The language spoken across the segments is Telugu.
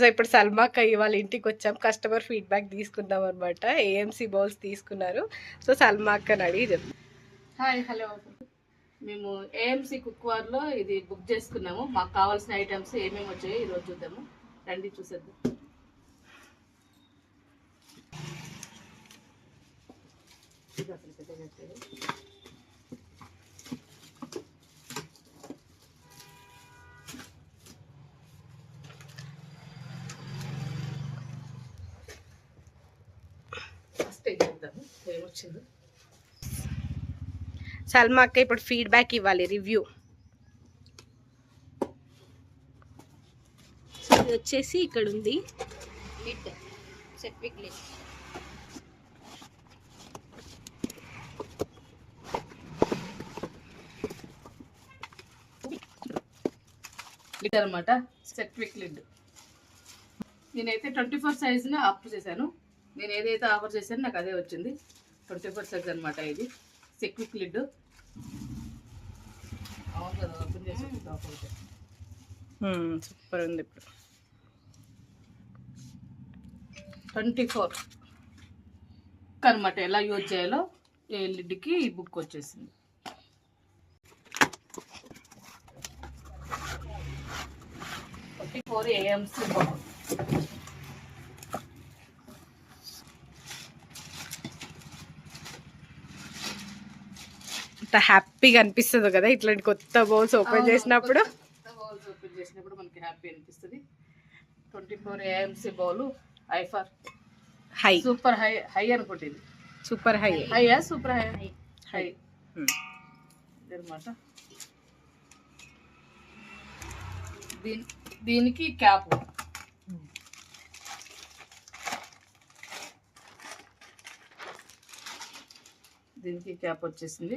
సో ఇప్పుడు సల్మాక్ అయ్యి వాళ్ళ ఇంటికి వచ్చాం. కస్టమర్ ఫీడ్బ్యాక్ తీసుకుందాం అనమాట ఏఎంసీ బౌల్స్ తీసుకున్నారు. సో సల్మాక్ అని అడిగి చెప్తాం హాయ్ హలో మేము ఏఎంసీ కుక్వార్లో ఇది బుక్ చేసుకున్నాము. మాకు కావాల్సిన ఐటమ్స్ ఏమేమి వచ్చాయో ఈరోజు చూద్దాము. రండి చూసేద్దాం. ఇది అసలు పెద్దగా వచ్చేది. ఫస్ట్ ఏం చేద్దాము ఏమొచ్చిందో సల్మాక్ ఇప్పుడు ఫీడ్బ్యాక్ ఇవ్వాలి రివ్యూ ఇది వచ్చేసి ఇక్కడ ఉంది లిడ్ సెట్విక్ లిడ్ లిడ్ అనమాట. సెట్విక్ లిడ్ నేనైతే ట్వంటీ ఫోర్ సైజ్ని ఆఫర్ చేశాను. నేను ఏదైతే ఆఫర్ చేశానో నాకు అదే వచ్చింది. ట్వంటీ సైజ్ అనమాట ఇది. సెక్విక్ లిడ్. అవును కదా ఓపెన్ చేసి సూపర్ ఉంది ఇప్పుడు. Twenty four. అనమాట ఎలా యూజ్ చేయాలో ఈ లిడ్కి ఈ బుక్ వచ్చేసింది. ట్వంటీ ఫోర్ ఏఎంసీ బాక్స్ హ్యాపీగా అనిపిస్తుంది కదా ఇట్లాంటి కొత్త బౌల్స్ ఓపెన్ చేసినప్పుడు? బౌల్స్ ఓపెన్ చేసినప్పుడు మనకి హ్యాపీ అనిపిస్తుంది. ట్వంటీ ఫోర్ ఏఎంసీ బౌల్ ఐఫర్ హై. సూపర్ హై హై అనుకోండి ఇది సూపర్ హై. హైయా సూపర్ హై? హై. అనమాట దీని దీనికి క్యాప్. దీనికి క్యాప్ వచ్చేసింది.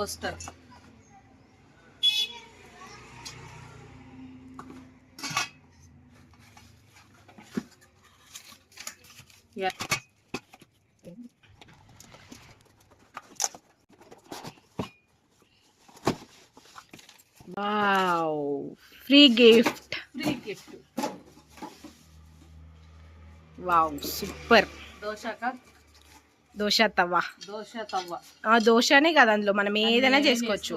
Roaster yeah wow free gift free gift wow super దోశక dosa tawa dosa తవ్వ ఆ దోశనే కదా అందులో మనం ఏదైనా చేసుకోవచ్చు.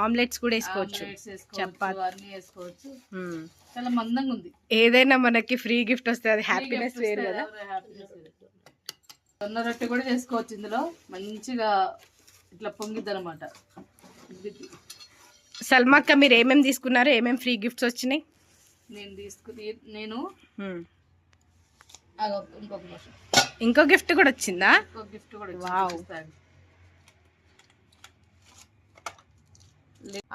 ఆమ్లెట్స్ కూడా వేసుకోవచ్చు. చపాతీ. చాలా మందంగా ఉంది ఏదైనా మనకి ఫ్రీ గిఫ్ట్ వస్తే అది హ్యాపీనెస్ వేరు కదా. జొన్న రొట్టె కూడా చేసుకోవచ్చు ఇందులో. మంచిగా ఇట్లా పొంగిద్ది అనమాట సల్మాక్క మీరు ఏమేమి తీసుకున్నారు ఏమేమి ఫ్రీ గిఫ్ట్స్ వచ్చినాయి? నేను తీసుకుని నేను ఇంకొక నిమిషం. ఇంకో గిఫ్ట్ కూడా వచ్చిందా? గిఫ్ట్ కూడా. ఇస్తాను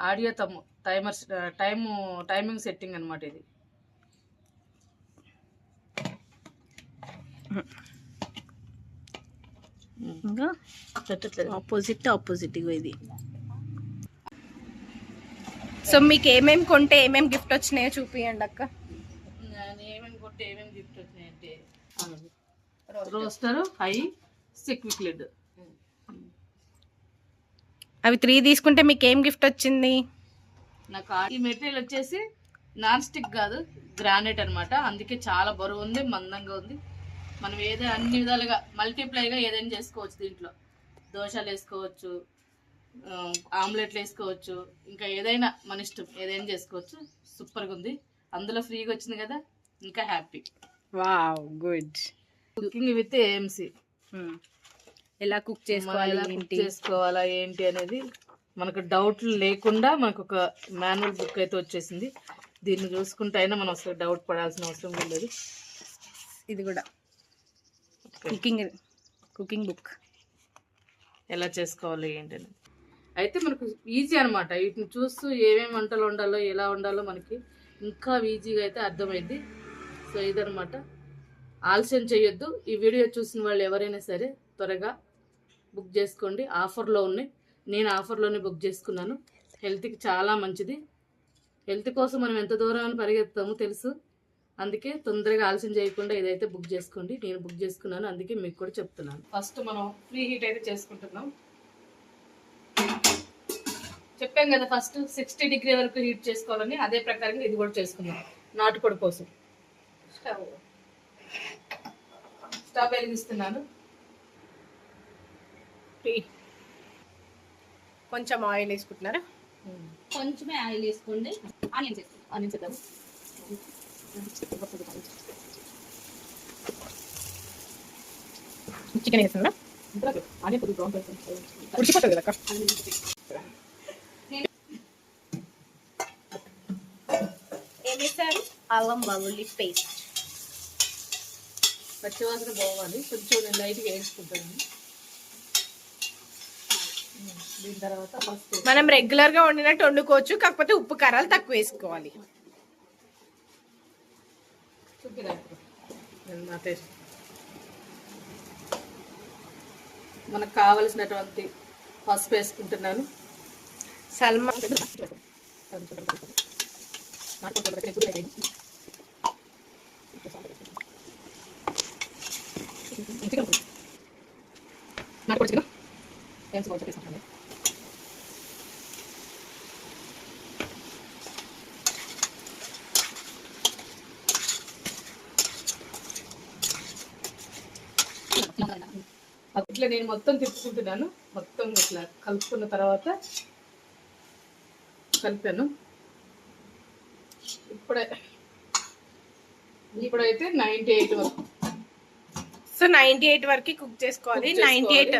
ఆడియో తమ్ము టైమర్ టైము టైమింగ్ సెట్టింగ్ అనమాట ఇది. ఇంకా? ఆపోజిట్ ఆపోజిట్ ఇది. సో మీకు ఏమేమి కొంటే ఏమేమి గిఫ్ట్ వచ్చినాయో చూపియండి అక్క. నేను ఏమేమి కొట్టి ఏమేమి గిఫ్ట్ వచ్చినాయంటే రోస్టర్ హై సిక్విక్ లిడ్ అవి త్రీ తీసుకుంటే మీకు ఏం గిఫ్ట్ వచ్చింది? నాకు ఈ మెటీరియల్ వచ్చేసి నాన్ స్టిక్ కాదు గ్రానైట్ అన్నమాట. అందుకే చాలా బరువు ఉంది మందంగా ఉంది. మనం ఏదైనా అన్ని విధాలుగా మల్టీప్లైగా ఏదైనా చేసుకోవచ్చు దీంట్లో. దోశలు వేసుకోవచ్చు ఆమ్లెట్లు వేసుకోవచ్చు ఇంకా ఏదైనా మన ఇష్టం ఏదైనా చేసుకోవచ్చు. సూపర్గా ఉంది. అందులో ఫ్రీగా వచ్చింది కదా ఇంకా happy wow good cooking with AMC. ఎలా కుక్ చేసుకోవాలి ఏంటి? చేసుకోవాలా ఏంటి అనేది మనకు డౌట్లు లేకుండా మనకు ఒక మాన్యువల్ బుక్ అయితే వచ్చేసింది. దీన్ని చూసుకుంటే అయినా మనం అసలు డౌట్ పడాల్సిన అవసరం లేదు. ఇది కూడా. కుకింగ్ కుకింగ్ బుక్ ఎలా చేసుకోవాలి ఏంటి అనేది. అయితే మనకు ఈజీ అనమాట వీటిని చూస్తూ ఏమేమి వంటలు వండాలో ఎలా వండాలో మనకి ఇంకా ఈజీగా అయితే అర్థమైంది. సో ఇదనమాట ఆలస్యం చేయొద్దు. ఈ వీడియో చూసిన వాళ్ళు ఎవరైనా సరే త్వరగా బుక్ చేసుకోండి. ఆఫర్లో ఉన్నాయి. నేను ఆఫర్లోనే బుక్ చేసుకున్నాను. హెల్త్కి చాలా మంచిది. హెల్త్ కోసం మనం ఎంత దూరం పరిగెత్తామో తెలుసు. అందుకే తొందరగా ఆలస్యం చేయకుండా ఇదైతే బుక్ చేసుకోండి నేను బుక్ చేసుకున్నాను. అందుకే మీకు కూడా చెప్తున్నాను. ఫస్ట్ మనం ఫ్రీ హీట్ అయితే చేసుకుంటున్నాం. చెప్పాం కదా ఫస్ట్ సిక్స్టీ డిగ్రీ వరకు హీట్ చేసుకోవాలని అదే ప్రకారంగా ఇది కూడా చేసుకుందాం. నాటుకోడి కోసం. స్టవ్. స్టవ్ వెలిగిస్తున్నాను. కొంచెం ఆయిల్ వేసుకుంటున్నారా? కొంచెమే ఆయిల్ వేసుకోండి. ఆనియన్స్ వేసుకోండి ఆనియన్స్ వేద్దాం. చికెన్ వేస్తున్నా ఆనియన్ కొద్దిగా బ్రౌన్ కలర్ ఉడికిపోతుంది కదా ఏం అల్లం వెల్లుల్లి పేస్ట్. పచ్చివాసన పోవాలి కొంచెం నేను లైట్గా వేసుకుంటాను దీని తర్వాత ఫస్ట్ మనం రెగ్యులర్గా వండినట్టు వండుకోవచ్చు కాకపోతే ఉప్పు కారాలు తక్కువ వేసుకోవాలి చూపిరా నా టేస్ట్ మనకు కావలసినటువంటి పసుపు వేసుకుంటున్నాను సల్మా ఇట్లా నేను మొత్తం తిప్పుకుంటున్నాను. మొత్తం ఇట్లా కలుపుకున్న తర్వాత కలిపాను. ఇప్పుడే ఇప్పుడైతే నైంటీ ఎయిట్ వరకు. సో నైన్టీ ఎయిట్ వరకు కుక్ చేసుకోవాలి. నైన్టీ ఎయిట్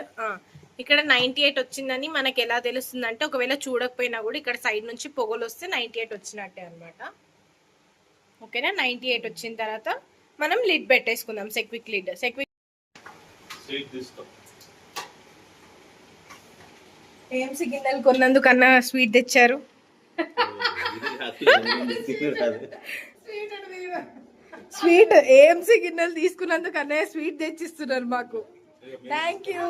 ఇక్కడ నైన్టీ ఎయిట్ వచ్చిందని మనకి ఎలా తెలుస్తుంది అంటే ఒకవేళ చూడకపోయినా కూడా ఇక్కడ సైడ్ నుంచి పొగలు వస్తే నైన్టీ ఎయిట్ వచ్చినట్టే అనమాట ఓకేనా? నైన్టీ ఎయిట్ వచ్చిన తర్వాత మనం లిడ్ పెట్టేసుకుందాం. సెక్విక్ లిడ్. సెక్విక్ ఏం గిన్నెలు కొన్నందుకన్నా స్వీట్ తెచ్చారు. స్వీట్ ఏఎంసీ గిన్నెలు తీసుకున్నందుకు అన్నయ్య స్వీట్ తెచ్చిస్తున్నారు మాకు. థ్యాంక్ యూ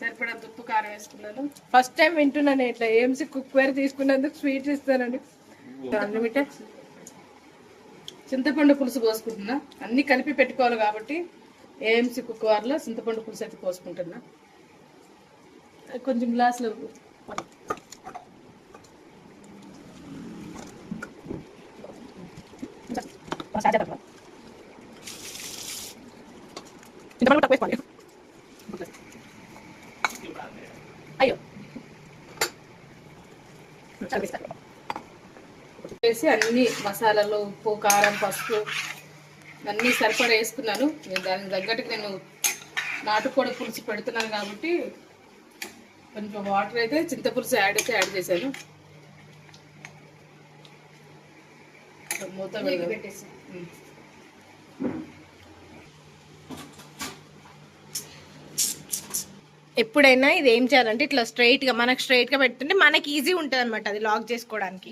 సరిపడా ఉప్పు కారం వేసుకున్నాను. ఫస్ట్ టైం వింటున్నాను ఇట్లా ఏఎంసీ కుక్ వేర్ తీసుకున్నందుకు స్వీట్స్ ఇస్తానండి అన్లిమిటెడ్ చింతపండు పులుసు పోసుకుంటున్నా. అన్ని కలిపి పెట్టుకోవాలి కాబట్టి ఏఎంసీ కుక్కవార్లో చింతపండు పులుసు అయితే పోసుకుంటున్నా. కొంచెం గ్లాసులో చింతపండు తక్కువ వేసుకోవాలి అయ్యో వేసి అన్ని మసాలాలు ఉప్పు కారం పసుపు అన్నీ సరిపడా వేసుకున్నాను నేను దానికి తగ్గట్టుగా నేను నాటుకోడి పులుసు పెడుతున్నాను కాబట్టి కొంచెం వాటర్ అయితే చింతపులుసు యాడ్ అయితే యాడ్ చేశాను మూత. ఎప్పుడైనా ఇది ఏం చేయాలంటే ఇట్లా స్ట్రైట్గా మనకు స్ట్రైట్గా పెడుతుంటే మనకి ఈజీ ఉంటుంది అనమాట అది లాక్ చేసుకోవడానికి.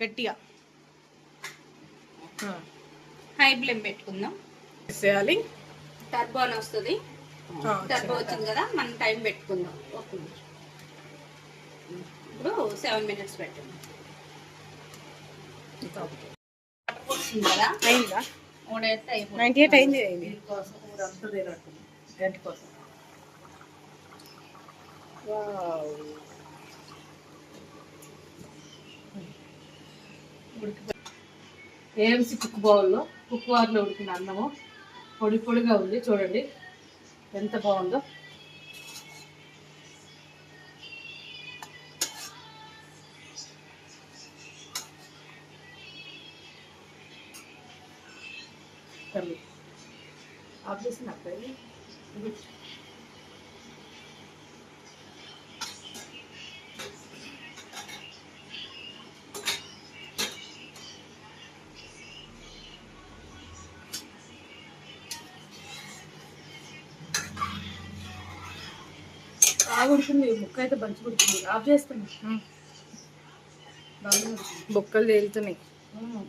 గట్టిగా. హై ఫ్లేమ్ పెట్టుకుందాం. వేసేయాలి టర్బో అని వస్తుంది. టర్బో వచ్చింది కదా మనం టైం పెట్టుకుందాం. ఇప్పుడు సెవెన్ మినిట్స్ పెట్టండి. అయిందా? ఎయిట్ గంట కోసం ఏఎంసి కుక్ బౌల్లో కుక్ వార్లో ఉడికిన అన్నము పొడి పొడిగా ఉంది. చూడండి ఎంత బాగుందో. కర్రీ ఆఫ్ చేసిన అబ్బాయి బాగా ఉడికింది ముక్క అయితే మంచి ఉడికింది ఆఫ్ చేస్తాను బొక్కలు తేలుతున్నాయి.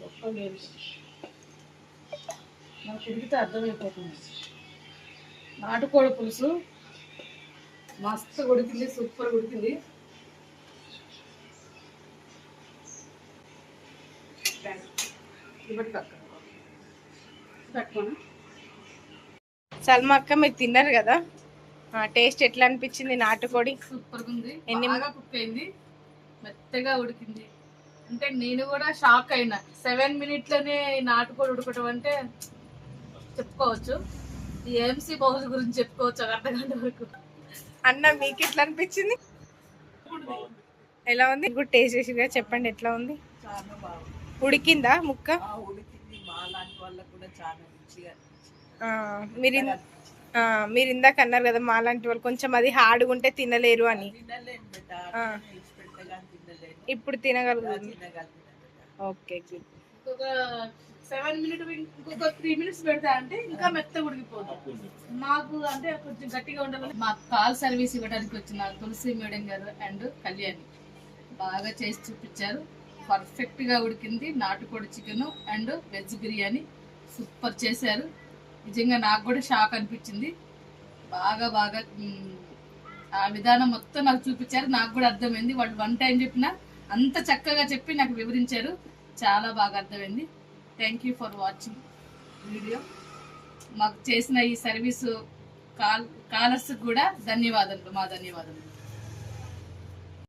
ఒక్క లేదు నాకు ఉడికితే అర్థమైపోతుంది. నాటుకోడి పులుసు మస్తు ఉడికింది సూపర్ ఉడికింది. సల్మా అక్క మీరు తిన్నారు కదా? టేస్ట్ ఎట్లా అనిపించింది నాటుకోడి? సూపర్ ఉంది. ఎన్ని- బాగా కుక్ అయింది. మెత్తగా ఉడికింది. అంటే నేను కూడా షాక్ అయినా. సెవెన్ మినిట్లోనే ఈ నాటుకోడి ఉడకటం అంటే చెప్పుకోవచ్చు. ఈ ఏఎంసీ బౌల్ గురించి చెప్పుకోవచ్చు ఒక అర్ధ గంట వరకు. అన్న మీకు ఎట్లా అనిపించింది? ఎలా ఉంది? ఇప్పుడు టేస్ట్ చేసి కదా చెప్పండి ఎట్లా ఉంది? చాలా బాగుంది. ఉడికిందా ముక్క? ఆ ఉడికింది. మా లాంటి వాళ్ళకు కూడా చాలా రుచిగా ఆ, మీరు ఇన్- ఆ, మీరు ఇందాక అన్నారు కదా మా లాంటి వాళ్ళు కొంచెం అది హార్డ్గా ఉంటే తినలేరు అని. తినలేను బిడ్డ ఆ. ఇచ్చి పెడితే కానీ తినలేను ఇప్పుడు తినగలుగుతుంది ఓకే గుడ్. ఇంకొక సెవెన్ మినిట్ ఇంకొక త్రీ మినిట్స్ పెడతా అంటే ఇంకా మెత్తగా ఉడికిపోతుంది మాకు అంటే కొంచెం గట్టిగా ఉండాలి మాకు కాల్ సర్వీస్ ఇవ్వడానికి వచ్చిన తులసి మేడం గారు అండ్ కళ్యాణి బాగా చేసి చూపించారు. పర్ఫెక్ట్గా ఉడికింది. నాటుకోడి chicken and veg biryani super చేశారు. నిజంగా నాకు కూడా షాక్ అనిపించింది. బాగా బాగా ఆ విధానం మొత్తం నాకు చూపించారు. నాకు కూడా అర్థమైంది. వాళ్ళు వన్ టైం చెప్పినా అంత చక్కగా చెప్పి నాకు వివరించారు. చాలా బాగా అర్థమైంది. Thank you for watching video మాకు చేసిన ఈ సర్వీసు కాల్ కాలర్స్ కూడా ధన్యవాదాలు మా ధన్యవాదములు.